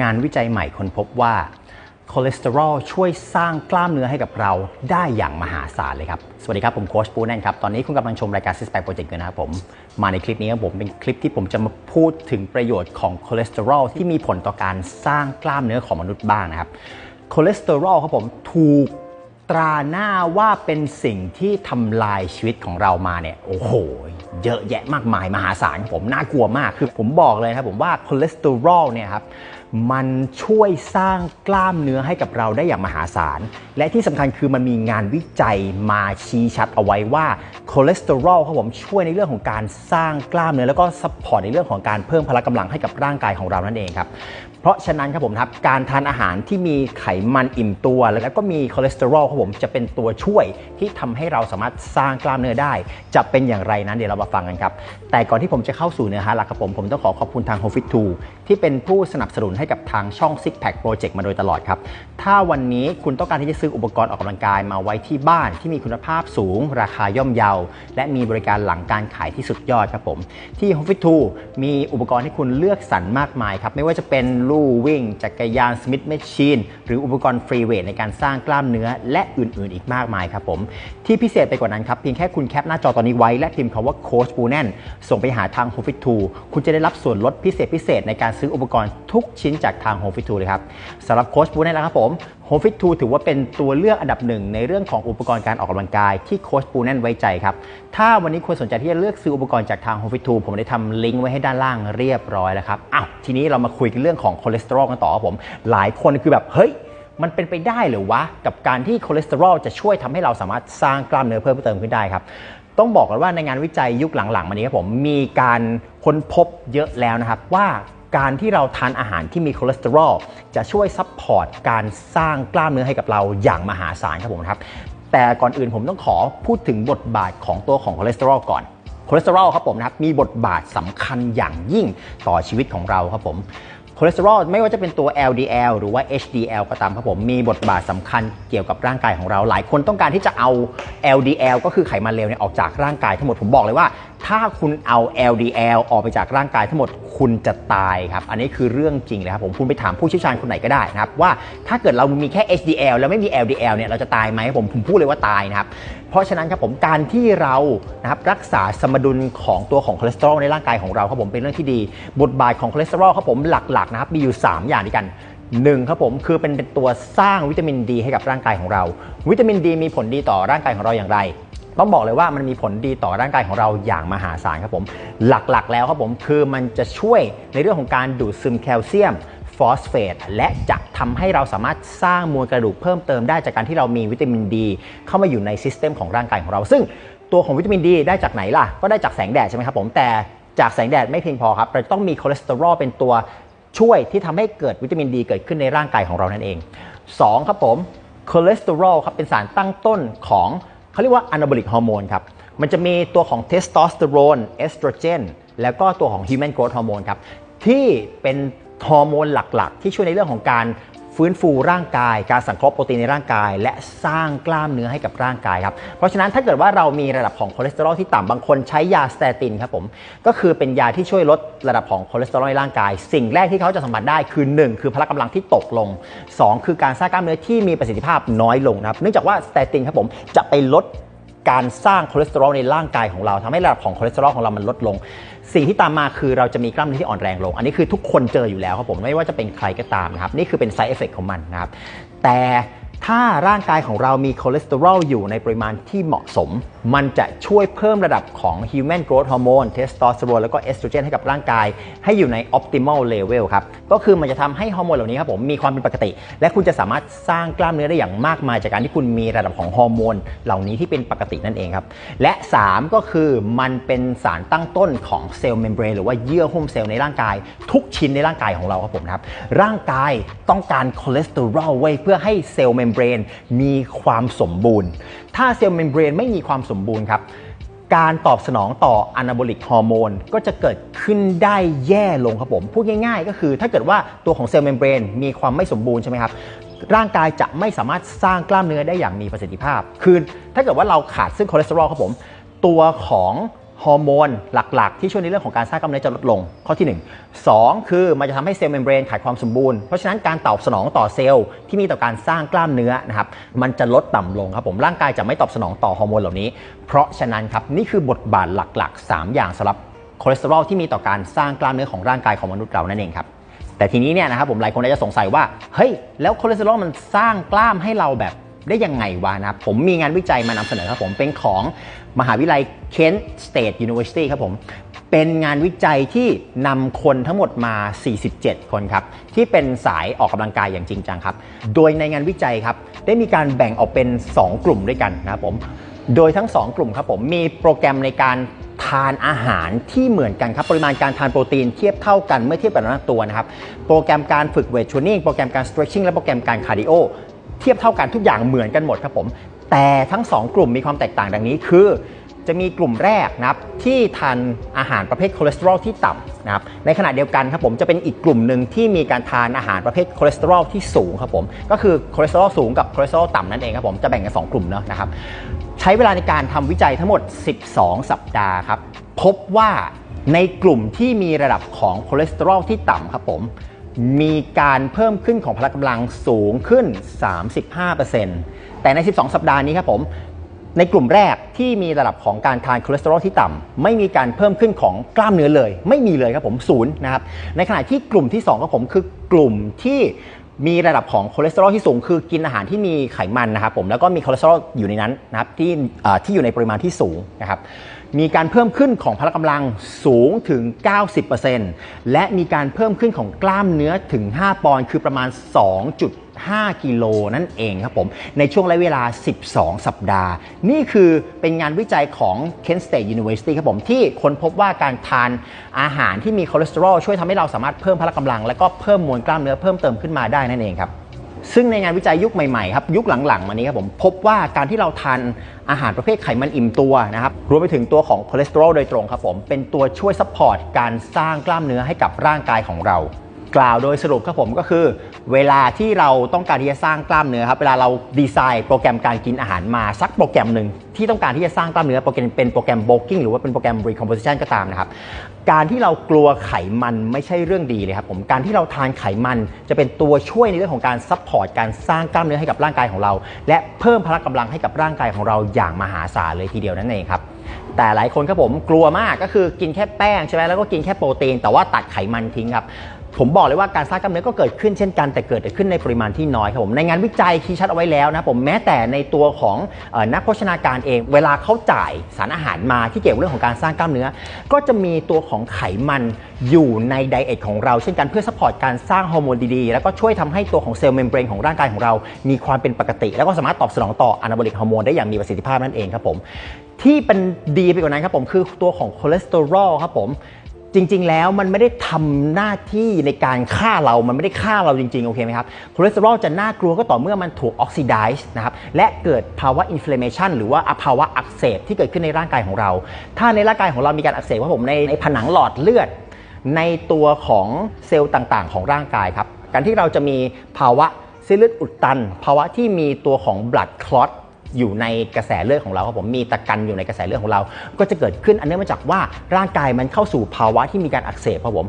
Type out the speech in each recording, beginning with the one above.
งานวิจัยใหม่ค้นพบว่าคอเลสเตอรอลช่วยสร้างกล้ามเนื้อให้กับเราได้อย่างมหาศาลเลยครับ สวัสดีครับ ผมโค้ชปูแนนครับ ตอนนี้คุณกำลังชมรายการ Six Pack Project อยู่นะครับผม มาในคลิปนี้ครับผมเป็นคลิปที่ผมจะมาพูดถึงประโยชน์ของคอเลสเตอรอลที่มีผลต่อการสร้างกล้ามเนื้อของมนุษย์บ้างนะครับคอเลสเตอรอลครับผมถูกตราหน้าว่าเป็นสิ่งที่ทำลายชีวิตของเรามาเนี่ยโอ้โห เยอะแยะมากมายมหาศาลครับผมน่ากลัวมากคือผมบอกเลยครับผมว่าคอเลสเตอรอลเนี่ยครับ มันช่วยสร้างกล้ามเนื้อให้กับเราได้อย่างมหาศาล และที่สำคัญคือมันมีงานวิจัยมาชี้ชัดเอาไว้ว่าคอเลสเตอรอลครับผมช่วยในเรื่องของการสร้างกล้ามเนื้อแล้วก็ซัพพอร์ตในเรื่องของการเพิ่มพละกำลังให้กับร่างกายของเรานั่นเองครับเพราะฉะนั้นครับผมครับการทานอาหารที่มีไขมันอิ่มตัว แล้วก็มีคอเลสเตอรอลครับผมจะเป็นตัวช่วยที่ทำให้เราสามารถสร้างกล้ามเนื้อได้ จะเป็นอย่างไรนั้นเดี๋ยวเรามาฟังกันครับแต่ก่อนที่ผมจะเข้าสู่เนื้อหาหลักครับผมผมต้องขอขอบคุณทาง h o f i t 2 ที่เป็นผู้สนับสนุนให้กับทางช่อง Six Pack Project มาโดยตลอดครับถ้าวันนี้คุณต้องการที่จะซื้ออุปกรณ์ออกกำลังกายมาไว้ที่บ้านที่มีคุณภาพสูง ราคาย่อมเยา และมีบริการหลังการขายที่สุดยอดครับผม ที่ h o f i t 2มีอุปกรณ์ให้คุณเลือกสรรมากมายครับ ไม่ว่าจะเป็นลู่วิ่ง จักรยานสมิธแมชชีนหรืออุปกรณ์ฟรีเวทในการสร้างกล้ามเนื้อและอื่นๆ อีกมากมายครับผม ที่พิเศษไปกว่านั้นครับ เพียงแค่คุณแคปหน้าจอตอนนี้ไว้และพิมพ์คำว่าโค้ชปูแนนส่งไปหาทาง h o f i t 2คุณจะได้รับส่วนลดพิเศษพิเศษในการซื้ออุปกรณ์ทุกชิ้นจากทาง h o f i t 2เลยครับสำหรับโค้ชปูแนนแล้วครับผม h o f i t 2 ถือว่าเป็นตัวเลือกอันดับหนึ่งในเรื่องของอุปกรณ์การออกกำลังกายที่โค้ชปูแนนไว้ใจครับ ถ้าวันนี้คุณสนใจที่จะเลือกซื้ออุปกรณ์จากทาง h o f i t 2 ผมได้ทำลิงก์ไว้ให้ด้านล่างเรียบร้อยแล้วครับอ้าวทีนี้เรามาคุยกันเรื่องของคอเลสเตอรอลกันต่อครับผม หลายคนคือแบบเฮ้ยมันเป็นไปได้หรือวะกับการที่คอเลสเตอรอลจะช่วยทำให้เราสามารถสร้างกล้ามเนื้อเพิ่มเติมขึ้นได้ครับ ต้องบอกกันว่าในงานวิจัยยุคหลังๆมานี้ครับผมมีการค้นพบเยอะแล้วนะครับว่า การที่เราทานอาหารที่มีคอเลสเตอรอลจะช่วยซัพพอร์ตการสร้างกล้ามเนื้อให้กับเราอย่างมหาศาลครับผมครับ แต่ก่อนอื่นผมต้องขอพูดถึงบทบาทของตัวของคอเลสเตอรอลก่อนคอเลสเตอรอลครับผมนะครับมีบทบาทสำคัญอย่างยิ่งต่อชีวิตของเราครับผมคอเลสเตอรอลไม่ว่าจะเป็นตัว LDL หรือว่า HDL ก็ตามครับผมมีบทบาทสำคัญเกี่ยวกับร่างกายของเรา หลายคนต้องการที่จะเอา LDL ก็คือไขมันเลวเนี่ยออกจากร่างกายทั้งหมดผมบอกเลยว่า ถ้าคุณเอา LDL ออกไปจากร่างกายทั้งหมดคุณจะตายครับ อันนี้คือเรื่องจริงเลยครับผมคุณไปถามผู้เชี่ยวชาญคนไหนก็ได้นะครับว่าถ้าเกิดเรามีแค่ HDL แล้วไม่มี LDL เนี่ยเราจะตายไหมผมผมพูดเลยว่าตายนะครับเพราะฉะนั้นครับผมการที่เรานะครับรักษาสมดุลของตัวของคอเลสเตอรอลในร่างกายของเราครับผมเป็นเรื่องที่ดี บทบาทของคอเลสเตอรอลครับผมหลักๆนะครับมีอยู่ 3 อย่างด้วยกันหนึ่งครับผมคือเป็นเป็นตัวสร้างวิตามินดีให้กับร่างกายของเรา วิตามินดีมีผลดีต่อร่างกายของเราอย่างไร ต้องบอกเลยว่ามันมีผลดีต่อร่างกายของเราอย่างมหาศาลครับผม หลักๆ แล้วครับผมคือมันจะช่วยในเรื่องของการดูดซึมแคลเซียมฟอสเฟตและจะทำให้เราสามารถสร้างมวลกระดูกเพิ่มเติมได้จากการที่เรามีวิตามินดี เข้ามาอยู่ในซิสเต็มของร่างกายของเรา ซึ่งตัวของวิตามินดีได้จากไหนล่ะ ก็ได้จากแสงแดดใช่ไหมครับผมแต่จากแสงแดดไม่เพียงพอครับเราต้องมีคอเลสเตอรอลเป็นตัวช่วยที่ทำให้เกิดวิตามินดีเกิดขึ้นในร่างกายของเรานั่นเอง 2 ครับผมคอเลสเตอรอลครับเป็นสารตั้งต้นของ เขาเรียกว่าอนาบอลิกฮอร์โมนครับ มันจะมีตัวของเทสโทสเตอโรนเอสโตรเจนแล้วก็ตัวของฮิวแมนโกรทฮอร์โมนครับ ที่เป็นฮอร์โมนหลักๆ ที่ช่วยในเรื่องของการ ฟื้นฟูร่างกาย การสังเคราะห์โปรตีนในร่างกาย และสร้างกล้ามเนื้อให้กับร่างกายครับเพราะฉะนั้นถ้าเกิดว่าเรามีระดับของคอเลสเตอรอลที่ต่ำบางคนใช้ยาสเตตินครับผมก็คือเป็นยาที่ช่วยลดระดับของคอเลสเตอรอลในร่างกาย สิ่งแรกที่เขาจะสัมผัสได้คือ 1 คือพละกำลังที่ตกลง 2 คือการสร้างกล้ามเนื้อที่มีประสิทธิภาพน้อยลงนะครับเนื่องจากว่าสเตตินครับผมจะไปลด การสร้างคอเลสเตอรอลในร่างกายของเราทำให้ระดับของคอเลสเตอรอลของเรามันลดลง สิ่งที่ตามมาคือเราจะมีกล้ามเนื้อที่อ่อนแรงลง อันนี้คือทุกคนเจออยู่แล้วครับผมไม่ว่าจะเป็นใครก็ตามนะครับนี่คือเป็น side effect ของมันนะครับแต่ถ้าร่างกายของเรามีคอเลสเตอรอลอยู่ในปริมาณที่เหมาะสมมันจะช่วยเพิ่มระดับของ human growth hormone เทสโทสเตอโรนแล้วก็เอสโตรเจนให้กับร่างกาย ให้อยู่ใน optimal level ครับ ก็คือมันจะทำให้ฮอร์โมนเหล่านี้ครับผมมีความเป็นปกติ และคุณจะสามารถสร้างกล้ามเนื้อได้อย่างมากมาย จากการที่คุณมีระดับของฮอร์โมนเหล่านี้ที่เป็นปกตินั่นเองครับ และ 3 ก็คือมันเป็นสารตั้งต้นของเซลล์เมมเบรนหรือว่าเยื่อหุ้มเซลล์ในร่างกาย ทุกชิ้นในร่างกายของเราครับผมครับร่างกายต้องการคอเลสเตอรอลไว้เพื่อให้เซลล์เมมเบรนมีความสมบูรณ์ ถ้าเซลล์เมมเบรนไม่มีความสมบูรณ์ครับการตอบสนองต่ออนาโบลิกฮอร์โมนก็จะเกิดขึ้นได้แย่ลงครับผม พูดง่ายๆ ก็คือถ้าเกิดว่าตัวของเซลล์เมมเบรนมีความไม่สมบูรณ์ใช่ไหมครับ ร่างกายจะไม่สามารถสร้างกล้ามเนื้อได้อย่างมีประสิทธิภาพ คือถ้าเกิดว่าเราขาดซึ่งคอเลสเตอรอลครับผม ตัวของ ฮอร์โมนหลัก ๆ ที่ช่วยในเรื่องของการสร้างกล้ามเนื้อจะลดลง ข้อที่ 1 2 คือมันจะทำให้เซลล์เมมเบรนขาดความสมบูรณ์ เพราะฉะนั้นการตอบสนองต่อเซลล์ที่มีต่อการสร้างกล้ามเนื้อนะครับมันจะลดต่ำลงครับผมร่างกายจะไม่ตอบสนองต่อฮอร์โมนเหล่านี้ เพราะฉะนั้นครับนี่คือบทบาทหลักๆ 3 อย่างสำหรับคอเลสเตอรอลที่มีต่อการสร้างกล้ามเนื้อของร่างกายของมนุษย์เรานั่นเองครับแต่ทีนี้เนี่ยนะครับผมหลายคนอาจจะสงสัยว่าเฮ้ยแล้วคอเลสเตอรอลมันสร้างกล้ามให้เราแบบ ได้ยังไงวะนะครับผมมีงานวิจัยมานำเสนอครับผมเป็นของมหาวิทยาลัย Kent State University ครับผมเป็นงานวิจัยที่นำคนทั้งหมดมา 47 คนครับ ที่เป็นสายออกกำลังกายอย่างจริงจังครับ โดยในงานวิจัยครับ ได้มีการแบ่งออกเป็น 2 กลุ่มด้วยกันนะครับผม โดยทั้ง 2 กลุ่มครับผมมีโปรแกรมในการทานอาหารที่เหมือนกันครับ ปริมาณการทานโปรตีนเทียบเท่ากันเมื่อเทียบกับน้ำหนักตัวนะครับ โปรแกรมการฝึกเวทเทรนนิ่งโปรแกรมการ stretching และโปรแกรมการคาร์ดิโอ เทียบเท่ากันทุกอย่างเหมือนกันหมดครับผม แต่ทั้ง 2 กลุ่มมีความแตกต่างดังนี้คือ จะมีกลุ่มแรกนะครับที่ทานอาหารประเภทคอเลสเตอรอลที่ต่ำนะครับในขณะเดียวกันครับผมจะเป็นอีกกลุ่มหนึ่งที่มีการทานอาหารประเภทคอเลสเตอรอลที่สูงครับผมก็คือคอเลสเตอรอลสูงกับคอเลสเตอรอลต่ำนั่นเองครับผมจะแบ่งกัน2กลุ่มเนอะนะครับใช้เวลาในการทำวิจัยทั้งหมด 12 สัปดาห์ครับพบว่าในกลุ่มที่มีระดับของคอเลสเตอรอลที่ต่ำครับผม มีการเพิ่มขึ้นของพละกำลังสูงขึ้น 35%แต่ใน 12 สัปดาห์นี้ครับผมในกลุ่มแรกที่มีระดับของการทานคอเลสเตอรอลที่ต่ำไม่มีการเพิ่มขึ้นของกล้ามเนื้อเลย ไม่มีเลยครับผมศูนย์นะครับในขณะที่กลุ่มที่2ครับผมคือกลุ่มที่ มีระดับของคอเลสเตอรอลที่สูงคือกินอาหารที่มีไขมันนะครับผมแล้วก็มีคอเลสเตอรอลอยู่ในนั้นนะครับที่เอ่อที่อยู่ในปริมาณที่สูงนะครับมีการเพิ่มขึ้นของพละกำลังสูงถึง 90%และมีการเพิ่มขึ้นของกล้ามเนื้อถึง 5 ปอนด์คือประมาณ 5 กิโลนั่นเองครับผม ในช่วงระยะเวลา 12 สัปดาห์ นี่คือเป็นงานวิจัยของ Kent State University ครับผมที่ค้นพบว่าการทานอาหารที่มีคอเลสเตอรอลช่วยทำให้เราสามารถเพิ่มพละกำลัง และก็เพิ่มมวลกล้ามเนื้อเพิ่มเติมขึ้นมาได้นั่นเองครับซึ่งในงานวิจัยยุคใหม่ๆครับยุคหลังๆมานี้ครับผมพบว่าการที่เราทานอาหารประเภทไขมันอิ่มตัวนะครับรวมไปถึงตัวของคอเลสเตอรอลโดยตรงครับผมเป็นตัวช่วยซัพพอร์ตการสร้างกล้ามเนื้อให้กับร่างกายของเรา กล่าวโดยสรุปครับผมก็คือ เวลาที่เราต้องการที่จะสร้างกล้ามเนื้อครับเวลาเราดีไซน์โปรแกรมการกินอาหารมาสักโปรแกรมหนึ่งที่ต้องการที่จะสร้างกล้ามเนื้อโปรแกรมเป็นโปรแกรม bulking หรือว่าเป็นโปรแกรม recomposition ก็ตามนะครับการที่เรากลัวไขมันไม่ใช่เรื่องดีเลยครับผมการที่เราทานไขมันจะเป็นตัวช่วยในเรื่องของการซัพพอร์ตการสร้างกล้ามเนื้อให้กับร่างกายของเรา และเพิ่มพละกำลังให้กับร่างกายของเราอย่างมหาศาลเลยทีเดียวนั่นเองครับแต่หลายคนครับผมกลัวมากก็คือกินแค่แป้งใช่ไหมแล้วก็กินแค่โปรตีน แต่ว่าตัดไขมันทิ้งครับ ผมบอกเลยว่าการสร้างกล้ามเนื้อก็เกิดขึ้นเช่นกันแต่เกิดขึ้นในปริมาณที่น้อยครับผมในงานวิจัยชี้ชัดเอาไว้แล้วนะผมแม้แต่ในตัวของนักโภชนาการเอง เวลาเขาจ่ายสารอาหารมาที่เกี่ยวกับเรื่องของการสร้างกล้ามเนื้อ ก็จะมีตัวของไขมันอยู่ในไดเอทของเรา เช่นกันเพื่อซัพพอร์ตการสร้างฮอร์โมนดีๆ แล้วก็ช่วยทำให้ตัวของเซลล์เมมเบรนของร่างกายของเรา มีความเป็นปกติ แล้วก็สามารถตอบสนองต่ออนาบอลิกฮอร์โมนได้อย่างมีประสิทธิภาพนั่นเองครับผมที่เป็นดีไปกว่านั้นครับผมคือตัวของคอเลสเตอรอลครับผม จริง ๆ แล้วมันไม่ได้ทำหน้าที่ในการฆ่าเรา มันไม่ได้ฆ่าเราจริง ๆ โอเคไหมครับ คอเลสเตอรอลจะน่ากลัวก็ต่อเมื่อมันถูกออกซิไดซ์นะครับ และเกิดภาวะอินฟล a เมชันหรือว่าภาวะอักเสบที่เกิดขึ้นในร่างกายของเรา ถ้าในร่างกายของเรามีการอักเสบครับผมในในผนังหลอดเลือด ในตัวของเซลล์ต่าง ๆ ของร่างกายครับ การที่เราจะมีภาวะเส้นเลือดอุดตัน ภาวะที่มีตัวของ blood clot อยู่ในกระแสเลือดของเราครับผมมีตะกันอยู่ในกระแสเลือดของเรา ก็จะเกิดขึ้นอันเนื่องมาจากว่าร่างกายมันเข้าสู่ภาวะที่มีการอักเสบครับผม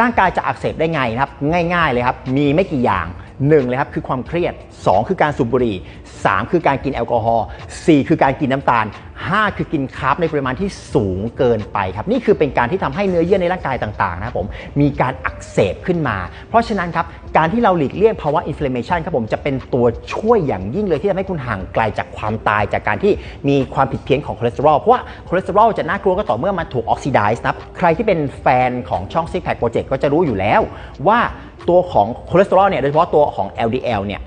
ร่างกายจะอักเสบได้ไงนะครับง่าย ๆเลยครับมีไม่กี่อย่าง หนึ่งเลยครับคือความเครียด 2 คือการสูบบุหรี่ 3 คือการกินแอลกอฮอล์4คือการกินน้ำตาล 5 คือกินคาร์บในปริมาณที่สูงเกินไปครับนี่คือเป็นการที่ทำให้เนื้อเยื่อในร่างกายต่างๆนะครับผมมีการอักเสบขึ้นมา เพราะฉะนั้นครับการที่เราหลีกเลี่ยงภาวะอินฟล a เมชันครับผมจะเป็นตัวช่วยอย่างยิ่งเลยที่ทำให้คุณห่างไกลจากความตายจากการที่มีความผิดเพี้ยนของคอเลสเตอรอลเพราะว่าคอเลสเตอรอลจะน่ากลัวก็ต่อเมื่อมันถูกออกซิไดซ์นะครับใครที่เป็นแฟนของช่อง Six Pack Project ก็จะรู้อยู่แล้วว่า ตัวของคอเลสเตอรอลเนี่ยโดยเฉพาะตัวของ LDL เนี่ย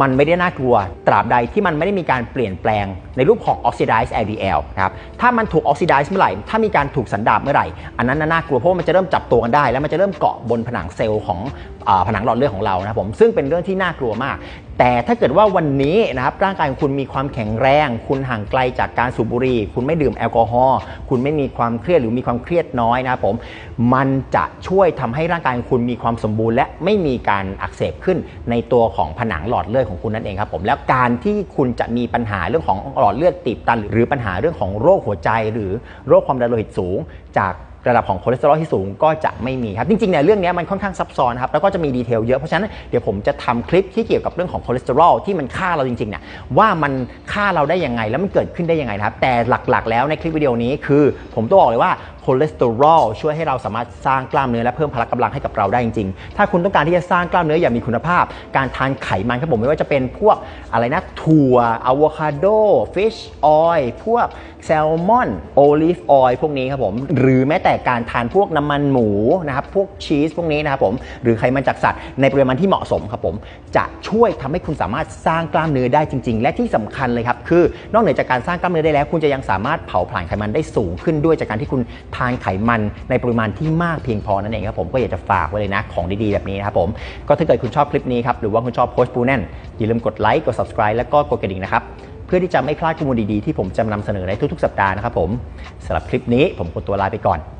มันไม่ได้น่ากลัวตราบใดที่มันไม่ได้มีการเปลี่ยนแปลงในรูปของ oxidized LDL นะครับถ้ามันถูก oxidize เมื่อไหร่ ถ้ามีการถูกสันดาบเมื่อไหร่ อันนั้นน่ากลัวเพราะว่ามันจะเริ่มจับตัวกันได้ แล้วมันจะเริ่มเกาะบนผนังเซลล์ของอผนังหลอดเลือดของเรานะครับผมซึ่งเป็นเรื่องที่น่ากลัวมาก แต่ถ้าเกิดว่าวันนี้นะครับร่างกายของคุณมีความแข็งแรง คุณห่างไกลจากการสูบบุหรี่คุณไม่ดื่มแอลกอฮอล์คุณไม่มีความเครียดหรือมีความเครียดน้อยนะครับผมมันจะช่วยทำให้ร่างกายของคุณมีความสมบูรณ์ และไม่มีการอักเสบขึ้นในตัวของผนังหลอดเลือดของคุณนั่นเองครับผมแล้วการที่คุณจะมีปัญหาเรื่องของหลอดเลือดตีบตัน หรือปัญหาเรื่องของโรคหัวใจ หรือโรคความดันโลหิตสูงจาก ระดับของคอเลสเตอรอลที่สูงก็จะไม่มีครับ จริงๆเนี่ยเรื่องนี้มันค่อนข้างซับซ้อนครับ แล้วก็จะมีดีเทลเยอะ เพราะฉะนั้นเดี๋ยวผมจะทำคลิปที่เกี่ยวกับเรื่องของคอเลสเตอรอลที่มันฆ่าเราจริงๆเนี่ยว่ามันฆ่าเราได้ยังไง แล้วมันเกิดขึ้นได้ยังไงครับ แต่หลักๆ แล้วในคลิปวิดีโอนี้คือ ผมต้องบอกเลยว่าคอเลสเตอรอลช่วยให้เราสามารถสร้างกล้ามเนื้อและเพิ่มพละกำลังให้กับเราได้จริงๆ ถ้าคุณต้องการที่จะสร้างกล้ามเนื้ออย่างมีคุณภาพ การทานไขมันครับผมไม่ว่าจะเป็นพวกอะไรนะถั่วอะโวคาโดฟิชออยล์พวกแซลมอนโอลิฟออยล์พวกนี้ครับผมหรือแม้แต่การทานพวกน้ำมันหมูนะครับพวกชีสพวกนี้นะครับผมหรือไขมันจากสัตว์ในปริมาณที่เหมาะสมครับผมจะช่วยทำให้คุณสามารถสร้างกล้ามเนื้อได้จริง ๆ และที่สำคัญเลยครับคือนอกเหนือจากการสร้างกล้ามเนื้อได้แล้ว คุณจะยังสามารถเผาผลาญไขมันได้สูงขึ้นด้วยจากการที่คุณทานไขมันในปริมาณที่มากเพียงพอนั่นเองครับผมก็อยากจะฝากไว้เลยนะของดีๆแบบนี้นะครับผมก็ถ้าเกิดคุณชอบคลิปนี้ครับหรือว่าคุณชอบโค้ชปูแน่นอย่าลืมกดไลค์กด subscribe แล้วก็กดกระดิ่งนะครับเพื่อที่จะไม่พลาดข้อมูลดีๆที่ผมจะนำเสนอในทุกๆ สัปดาห์นะครับผมสำหรับคลิปนี้ผมขอตัวลาไปก่อน